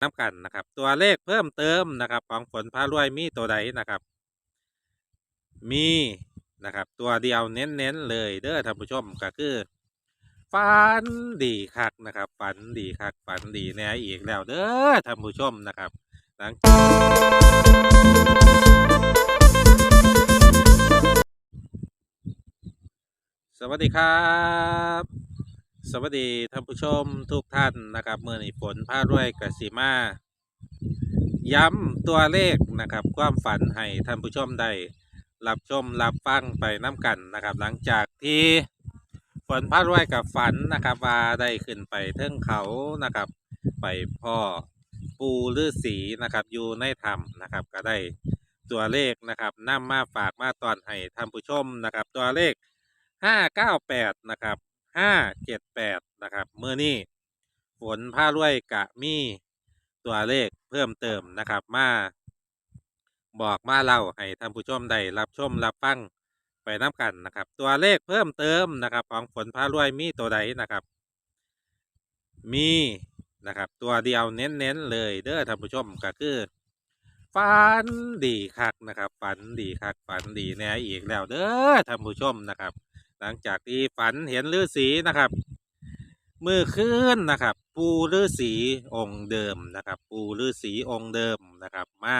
น้ำกันนะครับ ตัวเลขเพิ่มเติมนะครับของฝนพารวยมีตัวใดนะครับ มีนะครับ ตัวเดียวเน้นๆเลยเด้อท่านผู้ชมก็คือฝันดีคักนะครับฝันดีคักฝันดีแน่อีกแล้วเด้อท่านผู้ชมนะครับหลังสวัสดีครับ สวัสดีท่านผู้ชมทุกท่านนะครับเมื่อนี้ฝนพารวยกสิมา ย้ำตัวเลขนะครับ ความฝันให้ท่านผู้ชมได้รับชมรับฟังไปน้ำกันนะครับ หลังจากที่ฝนพารวยกับฝันนะครับว่าได้ขึ้นไปเทิงเขานะครับ ไปพ่อปูฤาษีนะครับอยู่ในถ้ำนะครับ ก็ได้ตัวเลขนะครับนำมาฝากมาตอนให้ท่านผู้ชมนะครับ ตัวเลขห้าเก้าแปดนะครับ ห้าเจ็ดแปดนะครับเมื่อนี้ฝนผ้ารวยกะมีตัวเลขเพิ่มเติมนะครับมาบอกมาเล่าให้ท่านผู้ชมได้รับชมรับฟังไปน้ำกันนะครับ ตัวเลขเพิ่มเติมนะครับ ของฝนผ้ารวยมีตัวใดนะครับ มีนะครับ ตัวเดียวเน้นๆเลยเด้อท่านผู้ชมก็คือฝันดีคักนะครับฝันดีคักฝันดีแน่อีกแล้วเด้อท่านผู้ชมนะครับ หลังจากที่ฝันเห็นฤาษีนะครับมือคืนนะครับ ปูฤาษีองค์เดิมนะครับ ปูฤาษีองค์เดิมนะครับ มา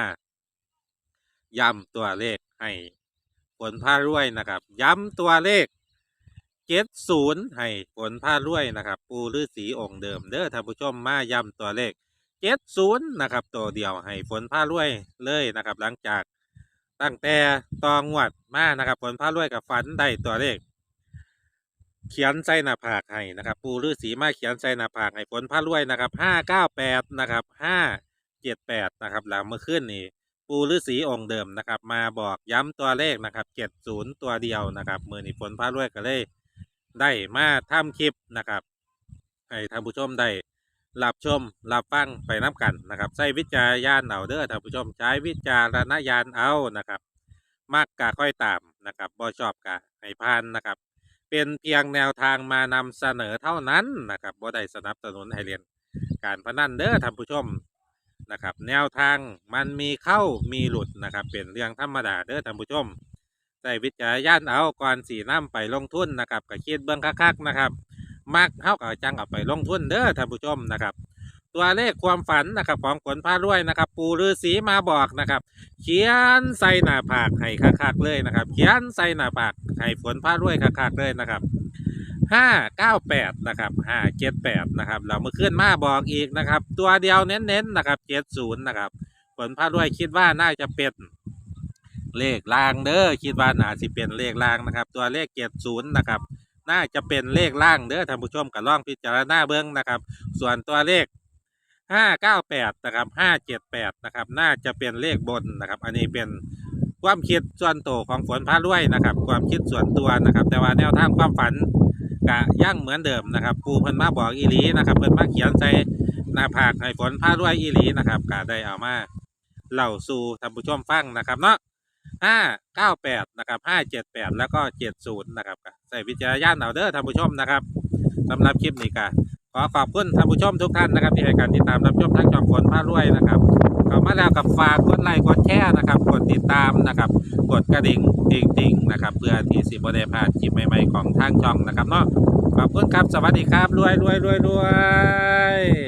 ย้ำตัวเลขให้ฝนผ้ารวยนะครับ ย้ำตัวเลขเจ็ดศูนย์ให้ฝนผ้ารวยนะครับ ปูฤาษีองค์เดิมเด้อท่านผู้ชมมาย้ำตัวเลขเจ็ดศูนย์นะครับ ตัวเดียวให้ฝนผ้ารวยเลยนะครับ หลังจากตั้งแต่ตองวดมานะครับฝนผ้ารวยกับฝันได้ตัวเลข เขียนใส่หน้าผากให้นะครับ ปูฤาษีมาเขียนใส่หน้าผากให้ฝนพารวยนะครับห้าเก้าแปดนะครับห้าเจ็ดแปดนะครับหลังเมื่อคืนนี้ปูฤาษีองค์เดิมนะครับ มาบอกย้ำตัวเลขนะครับเจ็ดศูนย์ตัวเดียวนะครับมือนี้ฝนพารวยก็เลยได้มาทำคลิปนะครับให้ท่านผู้ชมได้รับชมรับฟังไปน้กันนะครับใช้วิจารญาณเอาเด้อท่านผู้ชมใช้วิจารณญาณเอานะครับมักกะค่อยตามนะครับบ่ชอบกะให้พานนะครับ เป็นเพียงแนวทางมานำเสนอเท่านั้นนะครับบ่ได้สนับสนุนให้เรียนการพนันเด้อท่านผู้ชมนะครับ แนวทางมันมีเข้ามีหลุดนะครับ เป็นเรื่องธรรมดาเด้อท่านผู้ชมใส่วิจารณญานเอาก่อนสีน้ำไปลงทุนนะครับกับคิดเบื้องคักๆนะครับ มักเท่ากับจังเอาไปลงทุนเด้อท่านผู้ชมนะครับ ตัวเลขความฝันนะครับของผลพารวยนะครับ ปูฤาษีมาบอกนะครับ เขียนใส่หน้าผากให้คักๆเลยนะครับ เขียนใส่หน้าผากให้ฝนผ้ารวยคักๆเลยนะครับห้าเก้าแปดนะครับห้าเจ็ดแปดนะครับเราเมื่อคืนมาบอกอีกนะครับ ตัวเดียวเน้นๆนะครับเจ็ดศูนย์นะครับฝนผ้ารวยคิดว่าน่าจะเป็นเลขลางเด้อคิดว่าน่าจะเป็นเลขลางนะครับ ตัวเลขเจ็ดศูนย์นะครับน่าจะเป็นเลขล่างเด้อท่านผู้ชมกับล่องพิจารณาเบื้องนะครับ ส่วนตัวเลข ห้าเก้าแปดนะครับห้าเจ็ดแปดนะครับ น่าจะเป็นเลขบนนะครับ อันนี้เป็นความคิดส่วนตัวของฝนพารวยนะครับ ความคิดส่วนตัวนะครับ แต่ว่าแนวทางความฝันกะย่างเหมือนเดิมนะครับปูเพิ่นมาบอกอีหลีนะครับเพิ่นมาเขียนใส่หน้าผากให้ฝนพารวยอีหลีนะครับกะได้เอามาเล่าสู่ท่านผู้ชมฟังนะครับเนาะห้าเก้าแปดนะครับห้าเจ็ดแปดแล้วก็เจ็ดศูนย์นะครับใส่วิจารณญาณเอาเด้อท่านผู้ชมนะครับสำหรับคลิปนี้ก็ ขอขอบคุณท่านผู้ชมทุกท่านนะครับ ที่ให้การติดตามรับชมทั้งจอมฝนพารวยนะครับเข้ามาแล้วกับฝากกดไลค์กดแชร์นะครับ กดติดตามนะครับ กดกระดิ่งจริงๆนะครับ เพื่อที่สิบได้พลาดคลิปใหม่ๆของทางช่องนะครับเนาะขอบคุณครับสวัสดีครับรวยรวยรวยรวย